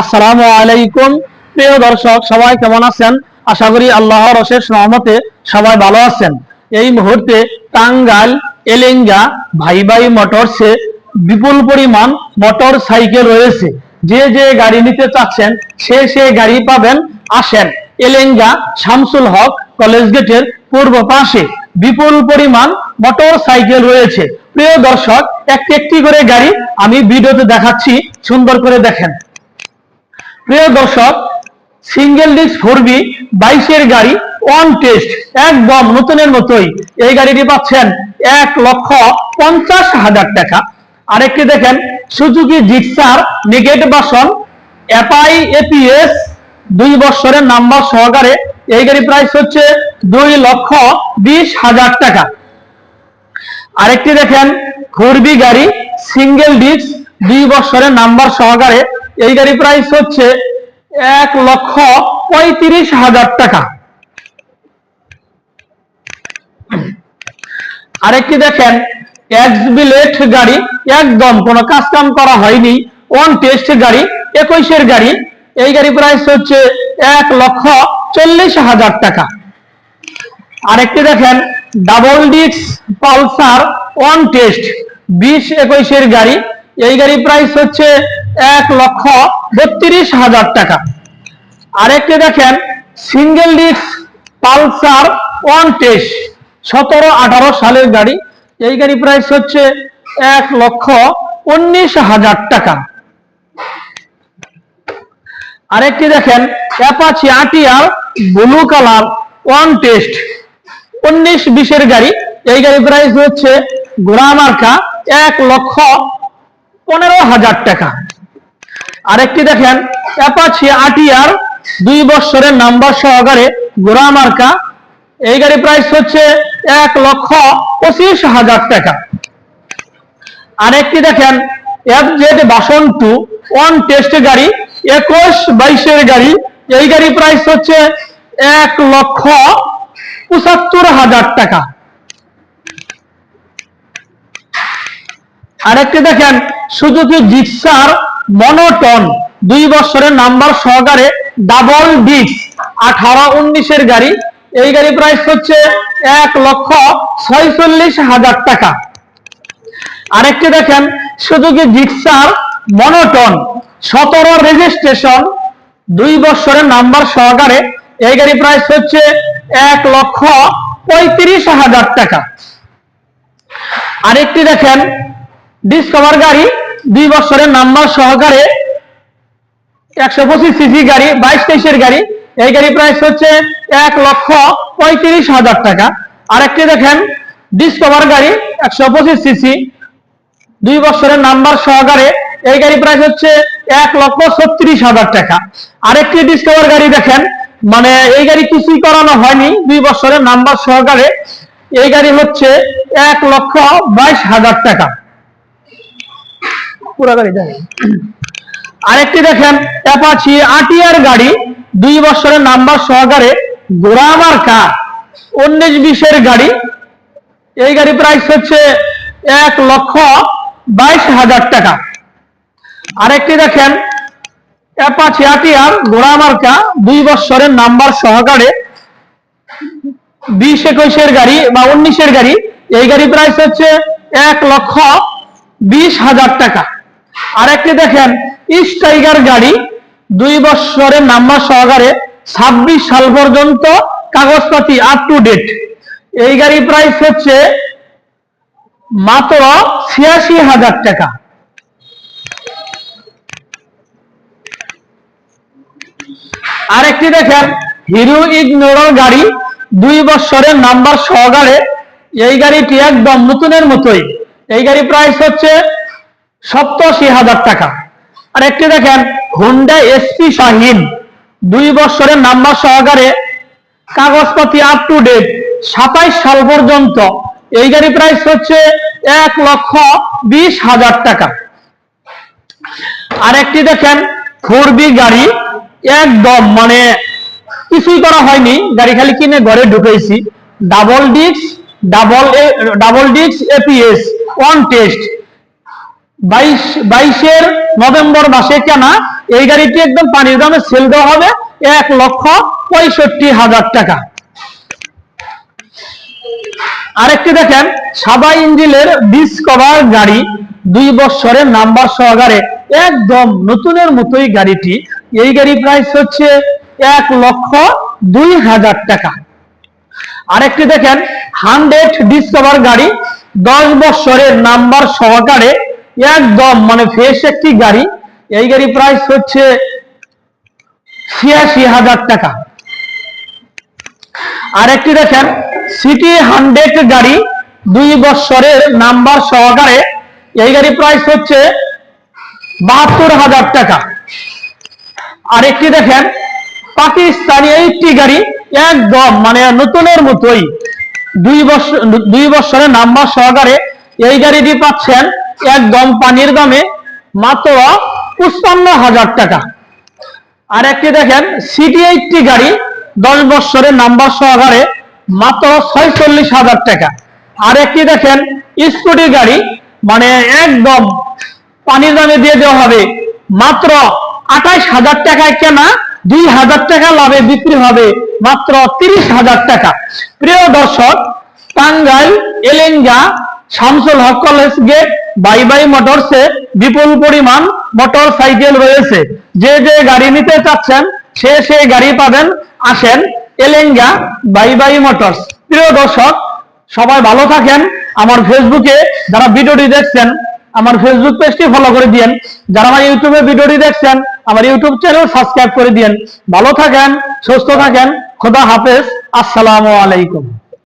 আসসালামু আলাইকুম। প্রিয় দর্শক, সবাই কেমন আছেন? আশা করি আল্লাহর অশেষ রহমতে সবাই ভালো আছেন। এই মুহূর্তে টাঙ্গাইল, এলেঙ্গা ভাই ভাই মোটরসে বিপুল পরিমাণ মোটর সাইকেল রয়েছে। যে যে গাড়ি নিতে চাচ্ছেন, সে সে গাড়ি পাবেন। আসেন, এলেঙ্গা শামসুল হক কলেজ গেটের পূর্ব পাশে বিপুল পরিমাণ মোটর সাইকেল রয়েছে। প্রিয় দর্শক একটি একটি করে গাড়ি আমি ভিডিওতে দেখাচ্ছি। সুন্দর করে দেখেন। প্রিয় দর্শক সিঙ্গেল ডিস্ক ফোর বি বাইশের গাড়ি অন টেস্ট একদম নতুনের মতোই। এই গাড়িটি পাচ্ছেন এক লক্ষ পঞ্চাশ হাজার টাকা। আরেকটি দেখেন, সুজুকি জিক্সার নিগেট বাসন এপআই এপিএস, দুই বছরের নাম্বার সহকারে। এই গাড়ি প্রাইস হচ্ছে দুই লক্ষ বিশ হাজার টাকা। আরেকটি দেখেন ঘুরবি গাড়ি সিঙ্গেল ডিস্ক দুই বছরের নাম্বার সহকারে। এই গাড়ি প্রাইস হচ্ছে এক লক্ষ পঁয়ত্রিশ হাজার টাকা। আরেকটি দেখেন এক্স বিলেট গাড়ি, একদম কোনো কাজ কাম করা হয়নি ওয়ান টেস্ট গাড়ি, একুশের গাড়ি, এই গাড়ি প্রাইস হচ্ছে এক লক্ষ চল্লিশ হাজার টাকা। আরেকটি দেখেন ডাবল ডিক্স পালসার ওয়ান টেস্ট বিশ একুশের গাড়ি, এই গাড়ি প্রাইস হচ্ছে এক লক্ষ বত্রিশ হাজার টাকা। আরেকটি দেখেন single disc Pulsar one test সতেরো আঠারো সালের গাড়ি। এই গাড়ি প্রাইস হচ্ছে এক লক্ষ উনিশ হাজার টাকা। আরেকটি দেখেন অ্যাপাচি আটিয়ার ব্লু কালার ওয়ান টেস্ট উনিশ বিশের গাড়ি। এই গাড়ি প্রাইস হচ্ছে ঘোড়া মার্কা এক লক্ষ পনেরো হাজার টাকা। আরেকটি দেখেন অ্যাপাচি আটিয়ার দুই বছরের নাম্বার সহকারে ঘোড়া মার্কা। এই গাড়ি প্রাইস হচ্ছে এক লক্ষ পঁচিশ হাজার টাকা। আরেকটি দেখেন F Z version two one test গাড়ি, একুশ বাইশের গাড়ি। এই গাড়ি প্রাইস হচ্ছে এক লক্ষ পঁচাত্তর হাজার টাকা। আরেকটি দেখেন সুজুকি জিক্সার মনোটন দুই বছরের নাম্বার সহকারে ডাবল ডিক্স আঠারো উনিশের গাড়ি। এই গাড়ি প্রাইস হচ্ছে এক লক্ষ ছয়চল্লিশ হাজার টাকা। আরেকটি দেখেন, সুজুকি জিক্সার মনোটন সতেরো রেজিস্ট্রেশন দুই বছরের নাম্বার সহকারে। এই গাড়ি প্রাইস হচ্ছে এক লক্ষ পঁয়ত্রিশ হাজার টাকা। আরেকটি দেখেন ডিসকভার গাড়ি দুই বছরের নাম্বার সহকারে একশো পঁচিশ সিসি গাড়ি, বাইশ তেইশের গাড়ি। এই গাড়ি প্রাইস হচ্ছে এক লক্ষ পঁয়ত্রিশ হাজার টাকা। আরেকটি দেখেন ডিসকভার গাড়ি, একশো পঁচিশ সিসি। দুই বছরের নাম্বার সহকারে এই গাড়ি প্রাইস হচ্ছে এক লক্ষ ছত্রিশ হাজার টাকা। আরেকটি ডিসকভার গাড়ি দেখেন মানে এই গাড়ি কিছুই করানো হয়নি, দুই বছরের নাম্বার সহকারে। এই গাড়ি হচ্ছে এক লক্ষ বাইশ হাজার টাকা। পুরো গাড়ি দেখেন আরেকটি দেখেন, অ্যাপাচি আটিয়ার গাড়ি, দুই বছরের নাম্বার সহকারে গোরামার কার, উনিশ বিশের গাড়ি। এই গাড়ি প্রাইস হচ্ছে এক লক্ষ বাইশ হাজার টাকা। আরেকটি দেখেন, অ্যাপাচি আটিয়ার গোড়ামার্কা দুই বছরের নাম্বার সহকারে বিশ একুশের গাড়ি বা উনিশের গাড়ি। এই গাড়ি প্রাইস হচ্ছে এক লক্ষ বিশ হাজার টাকা। আরেকটি দেখেন ইস্ট টাইগার গাড়ি, দুই বছরের নাম্বার সহকারে ছাব্বিশ সাল পর্যন্ত কাগজপাতি আপ টু ডেট এই গাড়ি প্রাইস হচ্ছে মাত্র ছিয়াশি হাজার টাকা। আরেকটি দেখেন হিরো ইগনোর গাড়ি, দুই বছরের নাম্বার সহকারে। এই গাড়িটি একদম নতুনের মতোই। এই গাড়ি প্রাইস হচ্ছে সপ্তাশি হাজার টাকা। আর একটি দেখেন হুন্ডা এসপি শাহিন দুই বছরের নাম্বার সহকারে কাগজপাতি আপ টু ডেট সাতাইশ সাল পর্যন্ত। এই গাড়ি প্রাইস হচ্ছে এক লক্ষ বিশ হাজার টাকা। আরেকটি দেখেন ফোর বি গাড়ি, একদম মানে কিছুই করা হয়নি। গাড়ি খালি কিনে ঘরে ঢুকেছি। Double disc double double disc APS one test বাইশ, বাইশের নভেম্বর মাসে কেনা, এই গাড়িটি একদম পানির দামে সেল দেওয়া হবে এক লক্ষ পঁয়ষট্টি হাজার টাকা। আরেকটি দেখেন, সাদা ইঞ্জিনের ডিসকভার গাড়ি, দুই বছরের নাম্বার সহকারে একদম নতুনের মতোই গাড়িটি। এই গাড়ি প্রাইস হচ্ছে এক লক্ষ দুই হাজার টাকা। আরেকটি দেখেন হান্ড্রেড ডিসকভার গাড়ি, দশ বছরের নাম্বার সহকারে একদম মানে ফ্রেশ একটি গাড়ি। এই গাড়ি প্রাইস হচ্ছে ছিয়াশি হাজার টাকা। আরেকটি দেখেন সিটি হান্ড্রেড গাড়ি দুই বছরের নাম্বার সহকারে এই গাড়ি প্রাইস হচ্ছে বাহাত্তর হাজার টাকা। আর একটি দেখেন, পাকিস্তানি এইটি গাড়ি, একদম মানে নতুনের মতোই। দুই বছর, দুই বছরের নাম্বার সহকারে এই গাড়িটি পাচ্ছেন একদম পানির দামে মাত্র পঁচপান্ন হাজার টাকা। আর একটি দেখেন সিটি এইটটি গাড়ি, দশ বছরের নাম্বার সহকারে মাত্র ছয়চল্লিশ হাজার টাকা। আর একটি দেখেন স্কুটি গাড়ি মানে একদম পানির দামে দিয়ে দেওয়া হবে, মাত্র আঠাইশ হাজার টাকায় কেনা দুই হাজার টাকা লাভে বিক্রি হবে, মাত্র তিরিশ হাজার টাকা। প্রিয় দর্শক, টাঙ্গাইল, এলেঙ্গা, শামসুল হক কলেজ গেট বাই বাই মোটরসে বিপুল পরিমাণ মোটর সাইকেল রয়েছে। যে যে গাড়ি নিতে চাচ্ছেন, সে সে গাড়ি পাবেন। আসেন, এলেঙ্গা বাই বাই মোটরস। প্রিয় দর্শক, সবাই ভালো থাকেন। আমার ফেসবুকে যারা ভিডিওটি দেখছেন, আমার ফেসবুক পেজটি ফলো করে দিয়েন। যারা আমার ইউটিউবে ভিডিওটি দেখছেন, আমার ইউটিউব চ্যানেল সাবস্ক্রাইব করে দিয়েন। ভালো থাকেন, সুস্থ থাকেন। খোদা হাফেজ। আসসালামু আলাইকুম।